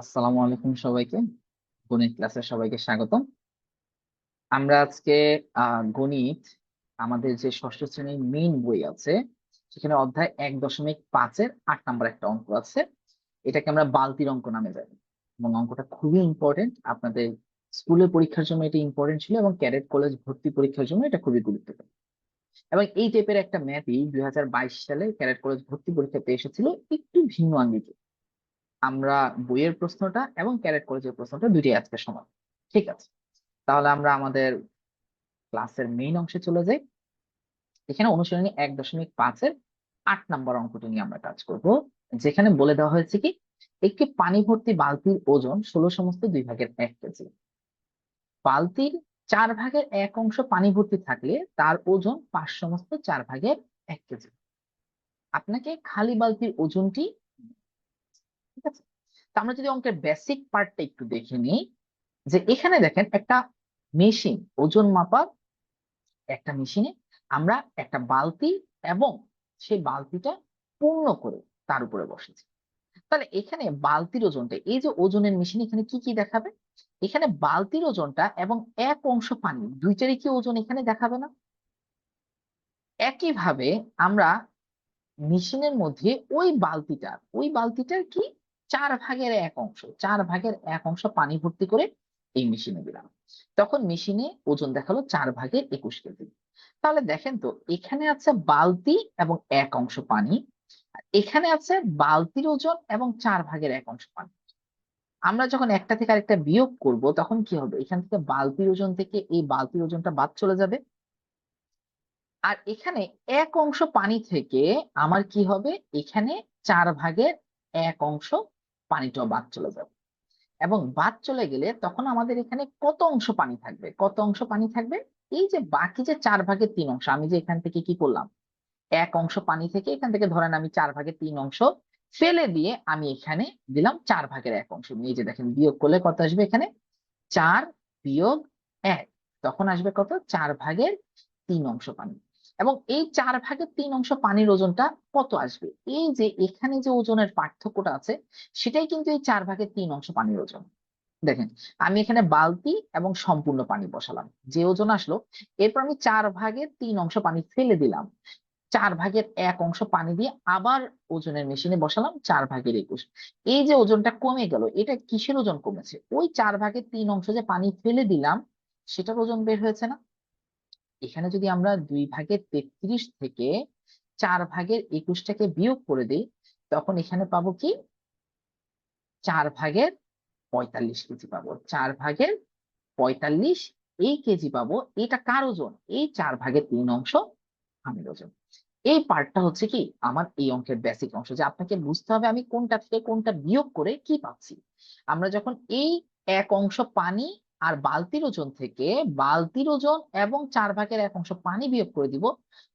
আসসালামু আলাইকুম সবাইকে। গণিত ক্লাসে সবাইকে স্বাগতম। আমরা আজকে গণিত আমাদের যে ষষ্ঠ শ্রেণির মেইন বই আছে, সেখানে অধ্যায় এক দশমিক পাঁচের আট নাম্বার একটা অঙ্ক আছে। এটাকে আমরা বালতির অঙ্ক নামে জানি। এবং অঙ্কটা খুবই ইম্পর্টেন্ট আপনাদের স্কুলের পরীক্ষার জন্য এটা ইম্পর্টেন্ট ছিল এবং ক্যাডেট কলেজ ভর্তি পরীক্ষার জন্য এটা খুবই গুরুত্বপূর্ণ। এবং এই টাইপের একটা ম্যাথই দুই সালে ক্যাডেট কলেজ ভর্তি পরীক্ষাতে এসেছিল একটু ভিন্ন আঙ্গিকে। আমরা বইয়ের প্রশ্নটা এবং ক্যারেট কলেজের প্রশ্নটা দুইটাই আজকে সমান। ঠিক আছে? তাহলে আমরা আমাদের ক্লাসের মেইন অংশে চলে যাই। এখানে অনুশীলনী এক দশমিক পাঁচের আট নম্বর অঙ্কটি নিয়ে আমরা কাজ করব। যেখানে বলে দেওয়া হয়েছে কি, একটি পানি ভর্তি বালতির ওজন ষোলো সমস্ত দুই ভাগের এক কেজি। বালতির চার ভাগের এক অংশ পানি ভর্তি থাকলে তার ওজন পাঁচ সমস্ত চার ভাগের এক কেজি। আপনাকে খালি বালতির ওজনটি আমরা যদি অঙ্কের বেসিক পার্টটা একটু দেখে নিই, যে এখানে দেখেন একটা মেশিন ওজন মাপার একটা মেশিনে আমরা একটা বালতি এবং সেই বালতিটা পূর্ণ করে তার উপরে বসেছি। তাহলে এখানে বালতির ওজনটা, এই যে ওজনের মেশিন এখানে কি কি দেখাবে? এখানে বালতির ওজনটা এবং এক অংশ পানি দুইটারই কি ওজন এখানে দেখাবে না। একইভাবে আমরা মেশিনের মধ্যে ওই বালতিটার ওই বালতিটার কি? চার ভাগের এক অংশ, চার ভাগের এক অংশ পানি ভর্তি করে এই মেশিনে দিলাম। তখন মেশিনে ওজন দেখাল চার ভাগের একুশ কেজি। তাহলে দেখেন তো, এখানে আছে বালতি এবং এক অংশ পানি এখানে আছে বালতির ওজন এবং চার ভাগের এক অংশ পানি। আমরা যখন একটা থেকে আরেকটা বিয়োগ করব, তখন কি হবে? এখান থেকে বালতির ওজন থেকে এই বালতির ওজনটা বাদ চলে যাবে। আর এখানে এক অংশ পানি থেকে আমার কি হবে? এখানে চার ভাগের এক অংশ পানিটাও বাদ চলে যাবে। এবং বাদ চলে গেলে তখন আমাদের এখানে কত অংশ পানি থাকবে? কত অংশ পানি থাকবে? এই যে বাকি যে চার ভাগের তিন অংশ, আমি যে এখান থেকে কি করলাম? এক অংশ পানি থেকে এখান থেকে ধরেন আমি চার ভাগের তিন অংশ ফেলে দিয়ে আমি এখানে দিলাম চার ভাগের এক অংশ। এই যে দেখেন, বিয়োগ করলে কত আসবে এখানে? চার বিয়োগ এক। তখন আসবে কত? চার ভাগের তিন অংশ পানি। এবং এই চার ভাগের তিন অংশ পানির ওজনটা কত আসবে? এই যে এখানে যে ওজনের পার্থক্যটা আছে, সেটাই কিন্তু এই চার ভাগের তিন অংশ পানির ওজন। দেখেন, আমি এখানে বালতি এবং সম্পূর্ণ পানি বসালাম। যে ওজন আসলো, এরপর আমি চার ভাগের তিন অংশ পানি ফেলে দিলাম। চার ভাগের এক অংশ পানি দিয়ে আবার ওজনের মেশিনে বসালাম, চার ভাগের একুশ। এই যে ওজনটা কমে গেল, এটা কিসের ওজন কমেছে? ওই চার ভাগের তিন অংশ যে পানি ফেলে দিলাম, সেটার ওজন বের হয়েছে না। এখানে যদি আমরা দুই ভাগের তেত্রিশ থেকে চার ভাগের একুশটাকে বিয়োগ করে দিই, তখন এখানে পাবো কি? চার ভাগের পঁয়তাল্লিশ কেজি পাবো। চার ভাগের পঁয়তাল্লিশ, এই কেজি পাবো, এটা কার ওজন? এই চার ভাগের তিন অংশ আমের ওজন। এই পার্টটা হচ্ছে কি? আমার এই অঙ্কের বেসিক অংশ। যে আপনাকে বুঝতে হবে আমি কোনটা থেকে কোনটা বিয়োগ করে কি পাচ্ছি। আমরা যখন এই এক অংশ পানি আর বালতির ওজন থেকে বালতির ওজন এবং চার ভাগের এক অংশ পানি বিয়োগ করে দিব,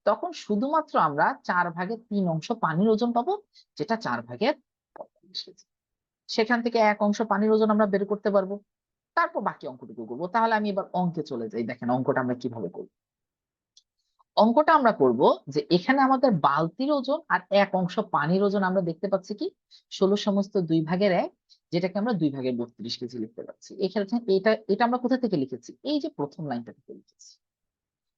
তখন শুধুমাত্র আমরা চার ভাগের তিন অংশ পানির ওজন পাবো, যেটা চার ভাগের সেখান থেকে এক অংশ পানির ওজন আমরা বের করতে পারব। তারপর বাকি অঙ্কটুকু করব। তাহলে আমি এবার অঙ্কে চলে যাই। দেখেন অঙ্কটা আমরা কীভাবে করব। অঙ্কটা আমরা করব যে এখানে আমাদের বালতির ওজন আর এক অংশ পানির ওজন আমরা দেখতে পাচ্ছি কি? ষোলো সমস্ত দুই ভাগের এক যেটাকে আমরা দুই ভাগের বত্রিশ কেজি লিখতে পারছি। এখানে এটা এটা আমরা কোথা থেকে লিখেছি? এই যে প্রথম লাইনটা থেকে লিখেছি।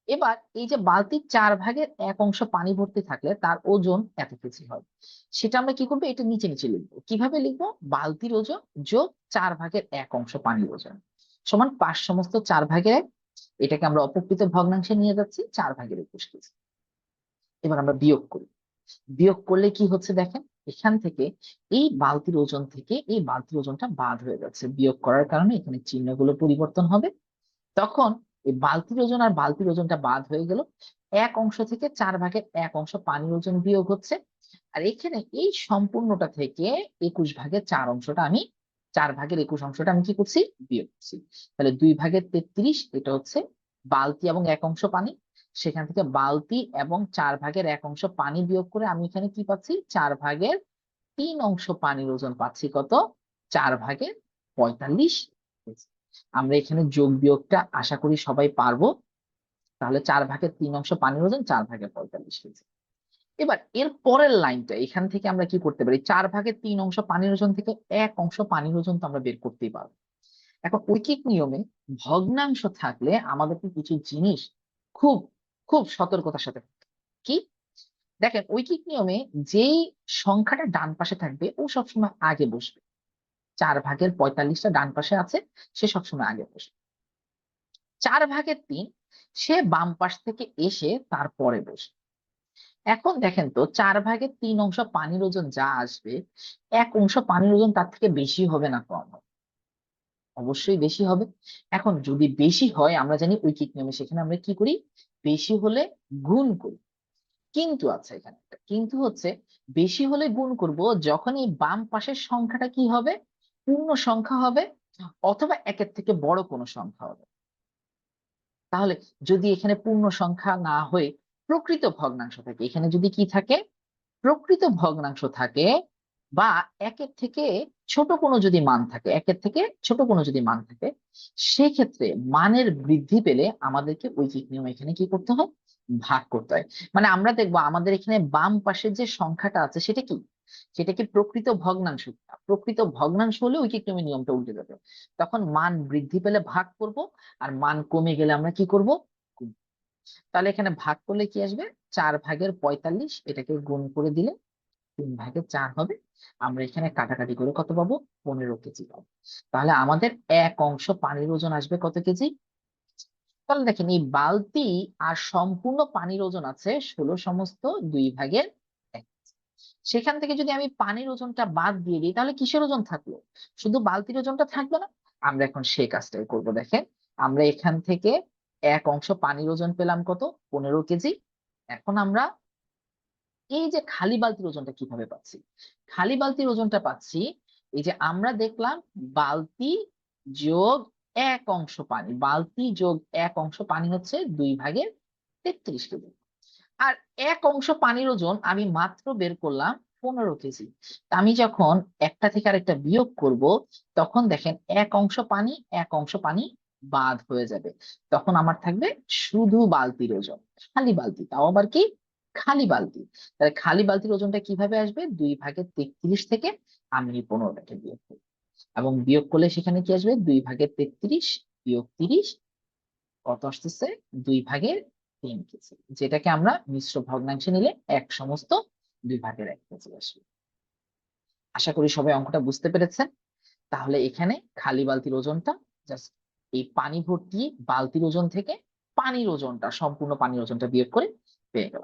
এবার এই যে বালতির চার ভাগের এক অংশ পানি ভর্তি থাকলে তার ওজন এত কেজি হয়। সেটা আমরা কি করব? এটা নিচে নিচে লিখব। কীভাবে লিখব? বালতির ওজন যোগ চার ভাগের এক অংশ পানির ওজন। সমান পাঁচ সমস্ত চার ভাগের এক, এটাকে আমরা অপকৃত ভগ্নাংশে নিয়ে যাচ্ছি, চার ভাগের একুশ কেজি। এবার আমরা বিয়োগ করি। বিয়োগ করলে কি হচ্ছে দেখেন? এখান থেকে এই বালতির ওজন থেকে এই বালতির ওজনটা বাদ হয়ে যাচ্ছে। বিয়োগ করার কারণে এখানে চিহ্নগুলো পরিবর্তন হবে। তখন এই বালতির ওজন আর বালতির ওজনটা বাদ হয়ে গেল। এক অংশ থেকে চার ভাগের এক অংশ পানির ওজন বিয়োগ হচ্ছে। আর এখানে এই সম্পূর্ণটা থেকে একুশ ভাগের চার অংশটা আমি, চার ভাগের একুশ অংশটা আমি কি করছি? বিয়োগ করছি। তাহলে দুই ভাগের তেত্রিশ, এটা হচ্ছে বালতি এবং এক অংশ পানি। সেখান থেকে বালতি এবং চার ভাগের এক অংশ পানি বিয়োগ করে আমি এখানে কি পাচ্ছি? চার ভাগের তিন অংশ পানির ওজন পাচ্ছি কত? চার ভাগের পঁয়তাল্লিশ। আমরা এখানে যোগ বিয়োগটা আশা করি সবাই পারব। তাহলে চার ভাগের তিন অংশ পানির ওজন চার ভাগের পঁয়তাল্লিশ কেজি এবার এর পরের লাইনটা, এখান থেকে আমরা কি করতে পারি? চার ভাগের তিন অংশ পানির ওজন থেকে এক অংশ পানির ওজন তো আমরা বের করতেই পারব। এখন ঐকিক নিয়মে ভগ্নাংশ থাকলে আমাদেরকে কিছু জিনিস খুব খুব সতর্কতার সাথে। কি? দেখেন, ঐকিক নিয়মে যেই সংখ্যাটা ডান পাশে থাকবে, ও সবসময় আগে বসবে। চার ভাগের পঁয়তাল্লিশটা ডান পাশে আছে, সে সবসময় আগে বসবে। চার ভাগের তিন, সে বাম পাশ থেকে এসে তারপরে বসবে। এখন দেখেন তো, চার ভাগের তিন অংশ পানির ওজন যা আসবে, এক অংশ পানির ওজন তার থেকে বেশি হবে না কম হবে? অবশ্যই বেশি হবে। এখন যদি বেশি হয়, আমরা জানি ঐকিক নিয়মে সেখানে আমরা কি করি? বেশি হলে গুণ করি। কিন্তু আছে এখানে কিন্তু হচ্ছে বেশি হলে গুণ করব যখন এই বাম পাশের সংখ্যাটা কি হবে? পূর্ণ সংখ্যা হবে অথবা একের থেকে বড় কোনো সংখ্যা হবে। তাহলে যদি এখানে পূর্ণ সংখ্যা না হয়ে প্রকৃত ভগ্নাংশ থাকে, এখানে যদি কি থাকে? প্রকৃত ভগ্নাংশ থাকে বা একের থেকে ছোট কোনো যদি মান থাকে, একের থেকে ছোট কোনো যদি মান থাকে, সেক্ষেত্রে মানের বৃদ্ধি পেলে আমাদেরকে ঐকিক নিয়ম এখানে কি করতে হয়? ভাগ করতে হয়। মানে আমরা দেখব আমাদের এখানে বাম পাশে যে সংখ্যাটা আছে সেটা কি? সেটা কি প্রকৃত ভগ্নাংশ। প্রকৃত ভগ্নাংশ হলে ঐকিক নিয়মের নিয়মটা উল্টে যাবে। তখন মান বৃদ্ধি পেলে ভাগ করব আর মান কমে গেলে আমরা কি করব? তাহলে এখানে ভাগ করলে কি আসবে? চার ভাগের পঁয়তাল্লিশ এটাকে গুণ করে দিলে তিন ভাগের চার হবে। আমরা এখানে কাটাকাটি করে কত পাবো? পনেরো কেজি পাবো। তাহলে আমাদের এক অংশ পানির ওজন আসবে কত কেজি? তাহলে দেখেন, এই বালতি আর সম্পূর্ণ পানির ওজন আছে ষোলো সমস্ত দুই ভাগের সেখান থেকে যদি আমি পানির ওজনটা বাদ দিয়ে দিই, তাহলে কিসের ওজন থাকল? শুধু বালতির ওজনটা থাকবে না? আমরা এখন সেই কাজটাই করব। দেখেন, আমরা এখান থেকে এক অংশ পানির ওজন পেলাম কত? পনেরো কেজি। এখন আমরা এই যে খালি বালতির ওজনটা কীভাবে পাচ্ছি? খালি বালতির ওজনটা পাচ্ছি, এই যে আমরা দেখলাম বালতি যোগ এক অংশ পানি, বালতি যোগ এক অংশ পানি হচ্ছে দুই ভাগের তেত্রিশ কেজি। আর এক অংশ পানির ওজন আমি মাত্র বের করলাম পনেরো কেজি। আমি যখন একটা থেকে আরেকটা বিয়োগ করব, তখন দেখেন এক অংশ পানি, এক অংশ পানি বাদ হয়ে যাবে। তখন আমার থাকবে শুধু বালতির ওজন, খালি বালতি। তাও আবার কি? খালি বালতি। তাহলে খালি বালতির ওজনটা কীভাবে আসবে? দুই ভাগের তেত্রিশ থেকে আমি পনেরোটাকে বিয়োগ করব। এবং বিয়োগ করলে সেখানে কি আসবে? দুই ভাগের তেত্রিশ বিয়োগ তিরিশ কত আসতেছে? দুই ভাগের তিন কেজি। যেটাকে আমরা মিশ্র ভগ্নাংশে নিলে এক সমস্ত দুই ভাগের এক কেজি আসবে। আশা করি সবাই অঙ্কটা বুঝতে পেরেছেন। তাহলে এখানে খালি বালতির ওজনটা, জাস্ট এই পানি ভর্তি বালতির ওজন থেকে পানির ওজনটা, সম্পূর্ণ পানির ওজনটা বিয়োগ করে পেয়ে গেল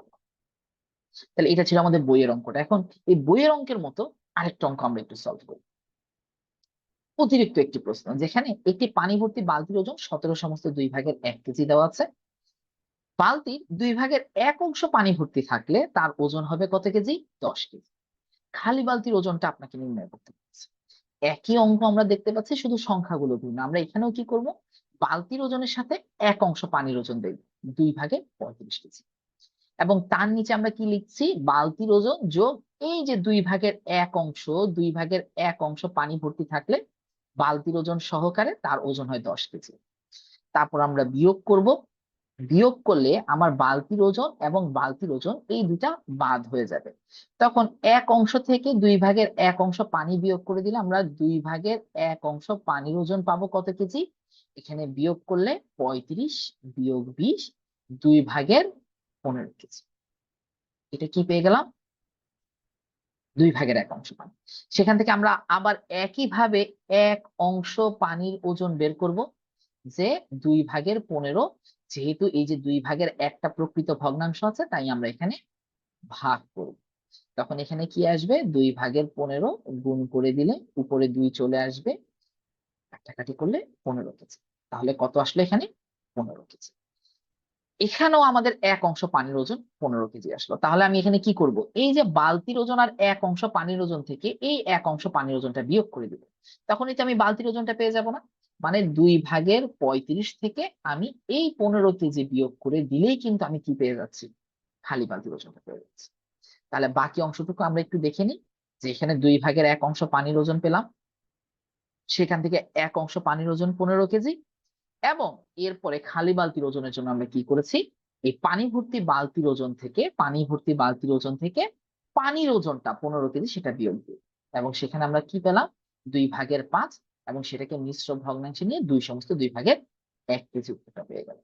তাহলে এটা ছিল আমাদের বইয়ের অঙ্কটা। এখন এই বইয়ের অঙ্কের মতো আরেকটা অঙ্ক আমরা একটু সলভ করি। অতিরিক্ত একটি প্রশ্ন, যেখানে একটি পানি ভর্তি বালতির ওজন সতেরো সমস্ত দুই ভাগের এক কেজি দেওয়া আছে। বালতির দুই ভাগের এক অংশ পানি ভর্তি থাকলে তার ওজন হবে কত কেজি? দশ কেজি। খালি বালতির ওজনটা আপনাকে নির্ণয় করতে বলছে। একই অঙ্ক আমরা দেখতে পাচ্ছি, শুধু সংখ্যাগুলো ভিন্ন। আমরা এখানেও কি করব? বালতির ওজনের সাথে এক অংশ পানির ওজন দেখব দুই ভাগে পঁয়ত্রিশ কেজি। এবং তার নিচে আমরা কি লিখছি? বালতির ওজন যোগ এই যে দুই ভাগের এক অংশ, দুই ভাগের এক অংশ পানি ভর্তি থাকলে বালতির ওজন সহকারে তার ওজন হয় দশ কেজি। তারপর আমরা বিয়োগ করব। বিয়োগ করলে আমার বালতির ওজন এবং বালতির ওজন এই দুটা বাদ হয়ে যাবে। তখন এক অংশ থেকে দুই ভাগের এক অংশ পানি বিয়োগ করে দিলে আমরা দুই ভাগের এক অংশ পানির ওজন পাবো কত কেজি? এখানে বিয়োগ করলে পঁয়ত্রিশ বিয়োগ বিশ, দুই ভাগের পনেরো কেজি। এটা কি পেয়ে গেলাম? দুই ভাগের এক অংশ পানি। সেখান থেকে আমরা আবার একইভাবে এক অংশ পানির ওজন বের করব যে দুই ভাগের পনেরো, যেহেতু এই যে দুই ভাগের একটা প্রকৃত ভগ্নাংশ আছে, তাই আমরা এখানে ভাগ করব। তখন এখানে কি আসবে? দুই ভাগের পনেরো গুণ করে দিলে উপরে দুই চলে আসবে। কাটাকাটি করলে পনেরো কেজি। তাহলে কত আসলো এখানে? পনেরো কেজি। এখানেও আমাদের এক অংশ পানির ওজন পনেরো কেজি আসলো। তাহলে আমি এখানে কি করব? এই যে বালতির ওজন আর এক অংশ পানির ওজন থেকে এই এক অংশ পানির ওজনটা বিয়োগ করে দিব। তখন এটা আমি বালতির ওজনটা পেয়ে যাব না? মানে দুই ভাগের পঁয়ত্রিশ থেকে আমি এই পনেরো কেজি বিয়োগ করে দিলেই কিন্তু আমি কি পেয়ে যাচ্ছি? খালি বালতির ওজনটা পেয়ে যাচ্ছি। তাহলে বাকি অংশটুকু আমরা একটু দেখে নিই। যে এখানে দুই ভাগের এক অংশ পানির ওজন পেলাম। সেখান থেকে এক অংশ পানির ওজন পনেরো কেজি। এবং এরপরে খালি বালতির ওজনের জন্য আমরা কি করেছি? এই পানি ভর্তি বালতির ওজন থেকে, পানি ভর্তি বালতির ওজন থেকে পানির ওজনটা পনেরো কেজি সেটা বিয়োগ দিই। এবং সেখানে আমরা কি পেলাম? দুই ভাগের পাঁচ এবং সেটাকে মিশ্র ভগ্নাংশে নিয়ে দুই সমস্ত দুই ভাগের এক কেজি উত্তরটা পেয়ে গেল।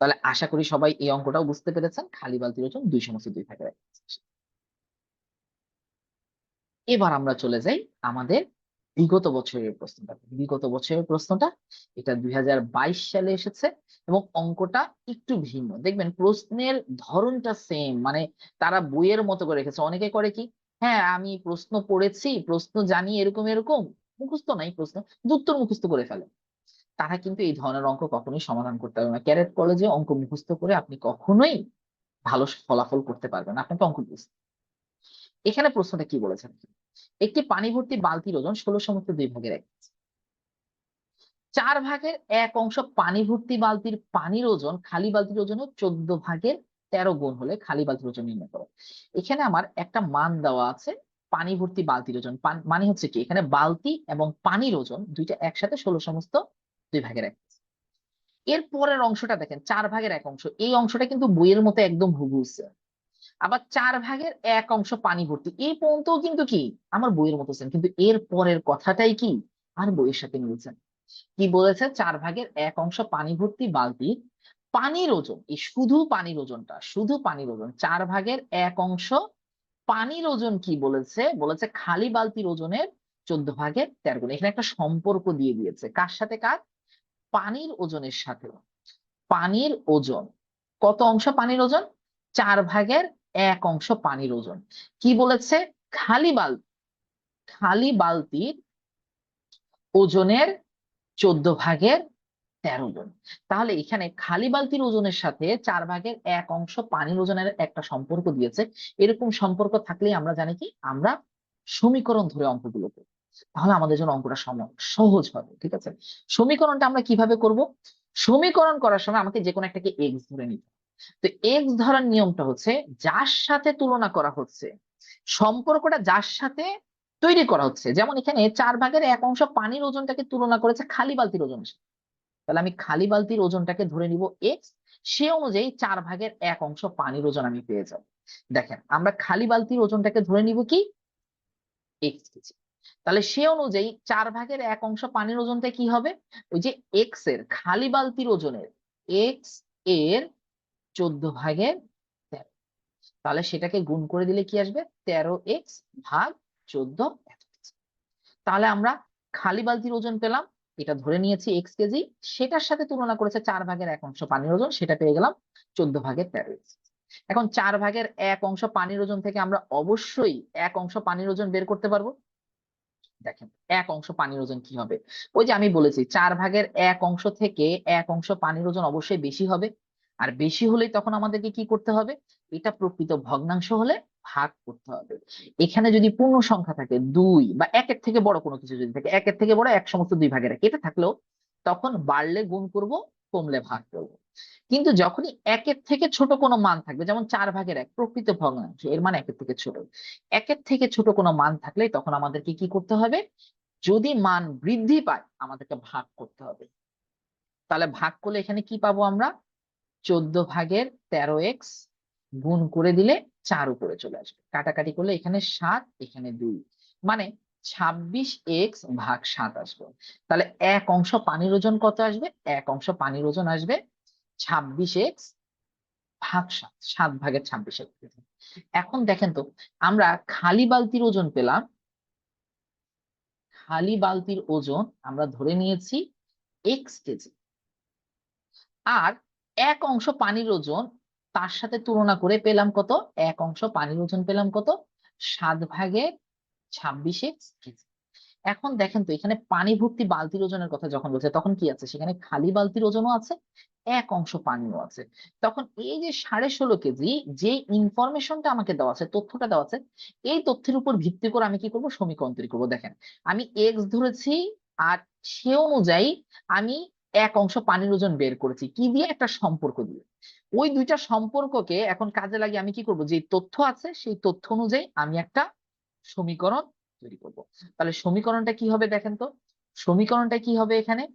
তাহলে আশা করি সবাই এই অঙ্কটাও বুঝতে পেরেছেন। খালি বালতির ওজন দুই সমস্ত দুই ভাগের এক এবার আমরা চলে যাই আমাদের বিগত বছরের প্রশ্নটা। বিগত বছরের প্রশ্নটা, এটা দুই সালে এসেছে এবং অঙ্কটা একটু ভিন্ন। দেখবেন প্রশ্নের ধরনটা সেম মানে তারা বইয়ের মতো করে রেখেছে। অনেকে করে কি হ্যাঁ আমি প্রশ্ন পড়েছি, প্রশ্ন জানি, এরকম এরকম। মুখস্থ নাই প্রশ্ন উত্তর মুখস্থ করে ফেলে। তারা কিন্তু এই ধরনের অঙ্ক কখনোই সমাধান করতে পারবে না। ক্যারেট কলেজে অঙ্ক মুখস্থ করে আপনি কখনোই ভালো ফলাফল করতে পারবেন আপনাকে অঙ্ক বুঝতে এখানে প্রশ্নটা কি বলেছেন? একটি পানি ভর্তি বালতির ওজন ষোলো সমস্ত দুই ভাগের এক চার ভাগের এক অংশ পানি ভর্তি বালতির পানির ওজন খালি বালতির ওজনের চোদ্দ ভাগের তেরো গুণ হলে খালি বালতির ওজন নির্ণয় করো। এখানে আমার একটা মান দেওয়া আছে পানি ভর্তি বালতির ওজন। মানে হচ্ছে কি, এখানে বালতি এবং পানির ওজন দুইটা একসাথে ষোলো সমস্ত দুই ভাগের এক এর পরের অংশটা দেখেন, চার ভাগের এক অংশ। এই অংশটা কিন্তু বইয়ের মতো একদম same। আবার চার ভাগের এক অংশ পানি ভর্তি। এই পর্যন্তও কিন্তু কি? আমার বইয়ের মতো কিন্তু এর পরের কথাটাই কি? আর বইয়ের সাথে মিলছে কি বলেছে? চার ভাগের এক অংশ পানি ভর্তি বালতি। পানির ওজন, এই শুধু পানির ওজনটা, শুধু পানির ওজন, চার ভাগের এক অংশ পানির ওজন কি বলেছে? বলেছে খালি বালতির ওজনের চোদ্দ ভাগের তেরো গুণ। এখানে একটা সম্পর্ক দিয়ে দিয়েছে। কার সাথে কার? পানির ওজনের সাথে। পানির ওজন। কত অংশ পানির ওজন? চার ভাগের এক অংশ পানির ওজন। কি বলেছে? খালি বালতি খালি বালতির ওজনের চোদ্দ ভাগের তেরো গুণ তাহলে এখানে খালি বালতির ওজনের সাথে চার ভাগের এক অংশ পানির ওজনের একটা সম্পর্ক দিয়েছে। এরকম সম্পর্ক থাকলেই আমরা জানি কি? আমরা সমীকরণ ধরে অঙ্কগুলো করব। তাহলে আমাদের জন্য অঙ্কটা সহজ হবে, ঠিক আছে? সমীকরণটা আমরা কীভাবে করব? সমীকরণ করার সময় আমাকে যে কোনো একটাকে এক্স ধরে নিতে হবে। তো এক্স ধরার নিয়মটা হচ্ছে যার সাথে তুলনা করা হচ্ছে, সম্পর্কটা যার সাথে তৈরি করা হচ্ছে। যেমন এখানে চার ভাগের এক অংশ পানির ওজনটাকে তুলনা করেছে খালি বালতির ওজনের সাথে। তাহলে আমি খালি বালতির ওজনটাকে ধরে নিব এক্স সে অনুযায়ী চার ভাগের এক অংশ পানির ওজন আমি পেয়ে যাব। দেখেন, আমরা খালি বালতির ওজনটাকে ধরে নিব কি? X KG. তাহলে সে অনুযায়ী চার ভাগের এক অংশ পানির ওজনটা কি হবে? ওই যে এক্সের, খালি বালতির ওজনের এক্সের চোদ্দ ভাগের তেরো। তাহলে সেটাকে গুণ করে দিলে কি আসবে? তেরো এক্স ভাগ চোদ্দ তাহলে আমরা খালি বালতির ওজন পেলাম, এটা ধরে নিয়েছি এক্স কেজি। সেটার সাথে তুলনা করেছে চার ভাগের এক অংশ পানির ওজন, সেটা পেয়ে গেলাম চোদ্দ ভাগের তেরো এখন চার ভাগের এক অংশ পানির ওজন থেকে আমরা অবশ্যই এক অংশ পানির ওজন বের করতে পারব। দেখেন, এক অংশ পানির ওজন কি হবে? ওই যে আমি বলেছি, চার ভাগের এক অংশ থেকে এক অংশ পানির ওজন অবশ্যই বেশি হবে। আর বেশি হলেই তখন আমাদেরকে কি করতে হবে? এটা প্রকৃত ভগ্নাংশ হলে ভাগ করতে হবে। এখানে যদি পূর্ণ সংখ্যা থাকে দুই বা একের থেকে বড় কোনো কিছু যদি থাকে, একের থেকে বড় এক সমস্ত দুই ভাগের এক এটা থাকলেও তখন বাড়লে গুণ করব, কমলে ভাগ করব। কিন্তু যখনই একের থেকে ছোট কোনো মান থাকবে, যেমন চার ভাগের এক, প্রকৃত ভগ্নাংশ, এর মানে একের থেকে ছোট। একের থেকে ছোট কোনো মান থাকলে তখন আমাদেরকে কি করতে হবে? যদি মান বৃদ্ধি পায়, আমাদেরকে ভাগ করতে হবে। তাহলে ভাগ করলে এখানে কি পাবো আমরা? চোদ্দ ভাগের তেরো এক্স গুণ করে দিলে চার উপরে চলে আসবে। কাটাকাটি করলে এখানে সাত, এখানে দুই। মানে ছাব্বিশ এক্স ভাগ সাত আসবে। তাহলে এক অংশ পানির ওজন কত আসবে? এক অংশ পানির ওজন আসবে ছাব্বিশ এক্স ভাগ সাত সাত ভাগের ছাব্বিশ এখন দেখেন তো, আমরা খালি বালতির ওজন পেলাম। খালি বালতির ওজন আমরা ধরে নিয়েছি এক্স কেজি। আর এক অংশ পানির ওজন, তার সাথে তুলনা করে পেলাম কত? এক অংশ পানির ওজন পেলাম কত? সাত ভাগের ছাব্বিশে কেজি। এখন দেখেন তো, এখানে পানি ভর্তি বালতির ওজনের কথা যখন বলছে, তখন কি আছে? সেখানে খালি বালতির ওজনও আছে, এক অংশ পানিও আছে। তখন এই যে সাড়ে ষোলো কেজি, যে ইনফরমেশনটা আমাকে দেওয়া আছে, তথ্যটা দেওয়া আছে, এই তথ্যের উপর ভিত্তি করে আমি কি করব? সমীকরণ তৈরি করব। দেখেন, আমি এক্স ধরেছি আর সে অনুযায়ী আমি এক অংশ পানির ওজন বের করেছি। কি দিয়ে? একটা সম্পর্ক দিয়ে। ওই দুইটা সম্পর্ককে এখন কাজে লাগিয়ে আমি কি করব? যে তথ্য আছে, সেই তথ্য অনুযায়ী আমি একটা সমীকরণ তৈরি করব। তাহলে সমীকরণটা কি হবে দেখেন তো? সমীকরণটা কি হবে এখানে?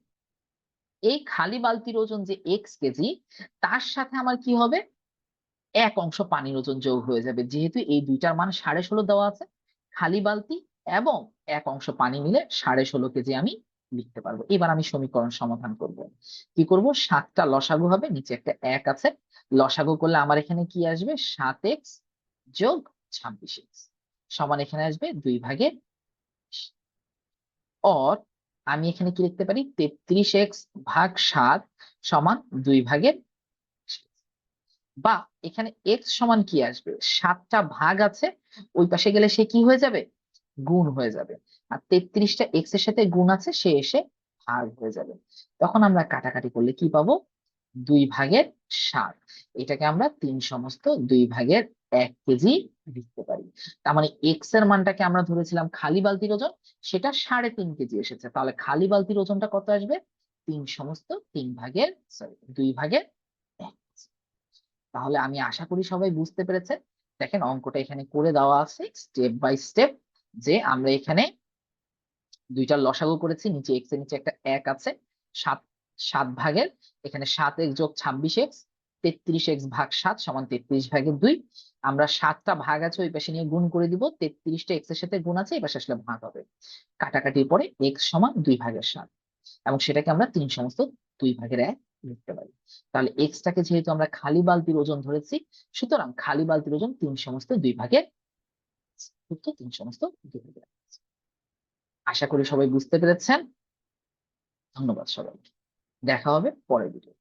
এই খালি বালতির ওজন যে এক্স কেজি, তার সাথে আমার কি হবে? এক অংশ পানির ওজন যোগ হয়ে যাবে। যেহেতু এই দুইটার মান সাড়ে ষোলো দেওয়া আছে, খালি বালতি এবং এক অংশ পানি মিলে সাড়ে ষোলো কেজি আমি লিখতে পারব। এবার আমি সমীকরণ সমাধান করব। কি করব? সাতটা লসাগু হবে, নিচে একটা এক আছে। লসাগু করলে আমার এখানে কি আসবে? সাত এক্স যোগ ছাব্বিশ এক্স। সমান এখানে আসবে দুই ভাগের অর আমি এখানে কি লিখতে পারি? তেত্রিশ এক্স ভাগ সাত সমান দুই ভাগের বা এখানে এক্স সমান কি আসবে? সাতটা ভাগ আছে, ওই পাশে গেলে সে কি হয়ে যাবে? গুণ হয়ে যাবে। আর তেত্রিশটা এক্সের সাথে গুণ আছে, সে এসে ভাগ হয়ে যাবে। তখন আমরা কাটাকাটি করলে কি পাবো? দুই ভাগের সাত। এটাকে আমরা তিন সমস্ত দুই ভাগের এক কেজি লিখতে পারি। তার মানে এক্সের মানটাকে আমরা ধরেছিলাম খালি বালতির ওজন, সেটা সাড়ে তিন কেজি এসেছে। তাহলে খালি বালতির ওজনটা কত আসবে? তিন সমস্ত তিন ভাগের সরি দুই ভাগের এক তাহলে আমি আশা করি সবাই বুঝতে পেরেছে দেখেন অঙ্কটা এখানে করে দেওয়া আছে স্টেপ বাই স্টেপ যে আমরা এখানে দুইটা লসাগু করেছি, নিচে এক্সের নিচে একটা এক আছে, সাত সাত ভাগের, এখানে সাত এক্স যোগ ছাব্বিশ এক্স, তেত্রিশ এক্স ভাগ সাত সমান তেত্রিশ ভাগের দুই। আমরা সাতটা ভাগ আছে, ওই পাশে নিয়ে গুণ করে দিব, তেত্রিশটা এক্সের সাথে গুণ আছে, এই পাশে আসলে ভাগ হবে। কাটাকাটির পরে এক্স সমান দুই ভাগের সাত। এবং সেটাকে আমরা তিন সমস্ত দুই ভাগের এক লিখতে পারি। তাহলে এক্স টাকে যেহেতু আমরা খালি বালতির ওজন ধরেছি, সুতরাং খালি বালতির ওজন তিন সমস্ত দুই ভাগের, তিন সমস্ত দুই ভাগের। আশা করি সবাই বুঝতে পেরেছেন। ধন্যবাদ সবাইকে। দেখা হবে পরের ভিডিও